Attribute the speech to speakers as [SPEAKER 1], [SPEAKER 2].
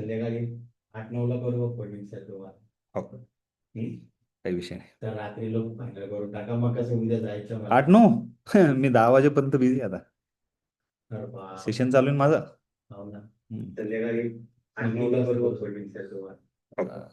[SPEAKER 1] संध्याकाळी आठ नऊ ला करू अपॉइंटमेंट सर तुम्हाला
[SPEAKER 2] हो. काही विषय नाही.
[SPEAKER 1] तर रात्री लोक फायनल करून टाका मग कसं उद्या जायचं मला.
[SPEAKER 2] आठ नऊ मी दहा वाजेपर्यंत बिझी आता. सेशन चालू आहे माझं?
[SPEAKER 1] हो ना.
[SPEAKER 2] हम्म.
[SPEAKER 1] संध्याकाळी आठ नऊ ला करू अपॉइंटमेंट सर तुम्हाला
[SPEAKER 2] हो.